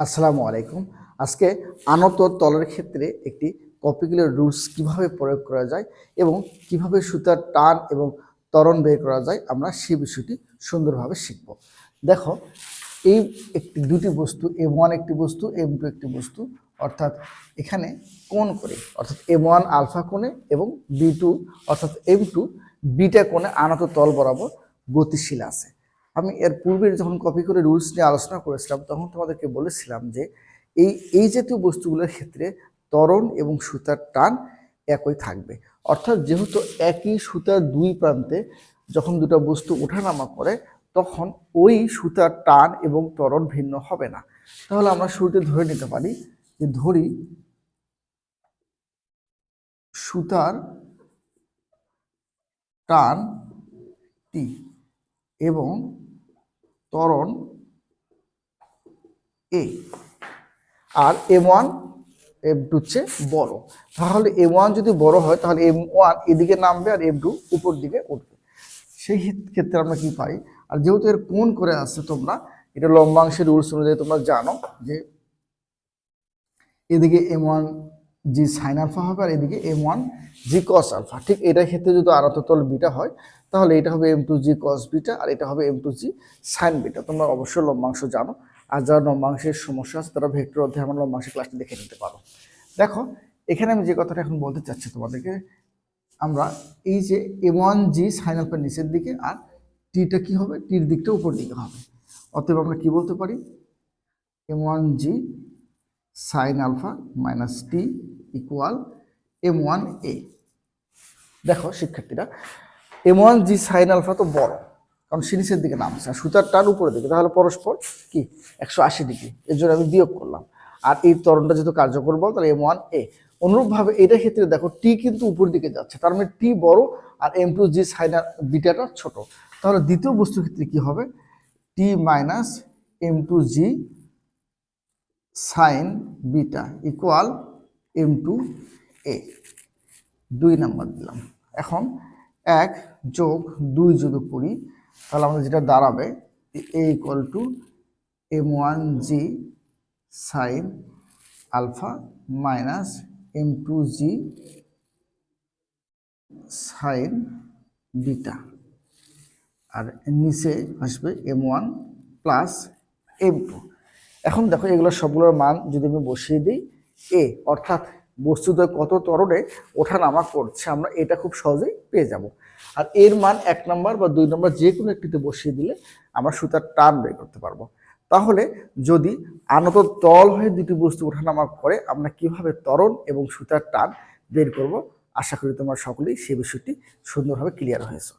আসসালামু আলাইকুম। আজকে আনত তলের ক্ষেত্রে একটি কপিকুলার রুলস কীভাবে প্রয়োগ করা যায় এবং কীভাবে সুতার টান এবং ত্বরণ বের করা যায় আমরা সেই বিষয়টি সুন্দরভাবে শিখব। দেখো, এই একটি দুটি বস্তু এম ওয়ান একটি বস্তু এম টু একটি বস্তু, অর্থাৎ এখানে কোণ? করে অর্থাৎ এম ওয়ান আলফা কোণে এবং বি টু অর্থাৎ এম টু বিটা কোণে আনত তল বরাবর গতিশীল আছে। আমি এর পূর্বের যখন কপি করে রুলস নিয়ে আলোচনা করেছিলাম, তখন তোমাদেরকে বলেছিলাম যে, এই এই জাতীয় বস্তুগুলোর ক্ষেত্রে ত্বরণ এবং সুতার টান একই থাকবে। অর্থাৎ যেহেতু একই সুতার দুই প্রান্তে যখন দুটো বস্তু ওঠানামা করে, তখন ওই সুতার টান এবং ত্বরণ ভিন্ন হবে না। তাহলে আমরা শুরুতে ধরে নিতে পারি যে ধরি, সুতার টান টি এবং ত্বরণ এ আর এম ওয়ান এম টু হচ্ছে বড়। তাহলে এম ওয়ান যদি বড় হয়, তাহলে এম ওয়ান এদিকে নামবে আর এম টু উপর দিকে উঠবে। সেই ক্ষেত্রে আমরা কি পাই? আর যেহেতু এর কোন করে আসছে তোমরা, এটা লম্বাংশের রুলস অনুযায়ী তোমরা জানো যে এদিকে m one g sine alpha হবে আর এদিকে m one g cos alpha. ঠিক এটার ক্ষেত্রে যদি আরততল বিটা হয়, তাহলে এটা হবে m two g cos beta আর এটা হবে m two g sine beta. তোমরা অবশ্যই লম্বাংশ জানো আর যারা লম্বাংশের সমস্যা আছে, তারা ভেক্টর অধ্যায় আমার লম্বাংশের ক্লাসটা দেখে নিতে পারো। দেখো, এখানে আমি যে কথাটা এখন বলতে চাচ্ছি তোমাদেরকে, আমরা এই যে m one g sine alpha নিচের দিকে আর টিটা কি হবে? টির দিকটা উপর দিকে হবে। অতএব আমরা কি বলতে পারি? M one g sine alpha minus T equal m one a দেখো, শিক্ষার্থীরা m one g sine alpha তো বড়, কারণ সে নিচের দিকে নামছে। আর সুতার টান উপরের দিকে, তাহলে পরস্পর কি? একশো আশি ডিগ্রি। এর জন্য আমি বিয়োগ করলাম। আর এই ত্বরণটা যেহেতু কার্যকর বল, তাহলে এম ওয়ান এ অনুরূপভাবে এটার ক্ষেত্রে দেখো টি কিন্তু উপর দিকে যাচ্ছে। তার মানে টি বড় আর এম টু জি সাইন বিটাটা ছোট। তাহলে দ্বিতীয় বস্তুর ক্ষেত্রে কি হবে? T minus m two g sine beta equal m two a দুই নাম্বার দিলাম। এখন এক যোগ দুই যদি করি, তাহলে আমাদের যেটা দাঁড়াবে a equal to m one g sine alpha minus m two g sine beta আর নিচে আসবে m one plus m two এখন দেখো এগুলো সবগুলোর মান যদি আমি বসিয়ে দিই এ, অর্থাৎ বস্তুতে কত তরণে ওঠা নামা করছে, আমরা এটা খুব সহজেই পেয়ে যাব। আর এর মান এক নম্বর বা দুই নম্বর যে কোনো একটিতে বসিয়ে দিলে আমরা সুতার টান বের করতে পারব। তাহলে যদি আনত তল হয়ে দুটি বস্তু ওঠানামা করে, আমরা কীভাবে তরণ এবং সুতার টান বের করব, আশা করি তোমরা সকলেই সে বিষয়টি সুন্দরভাবে ক্লিয়ার হয়েছে।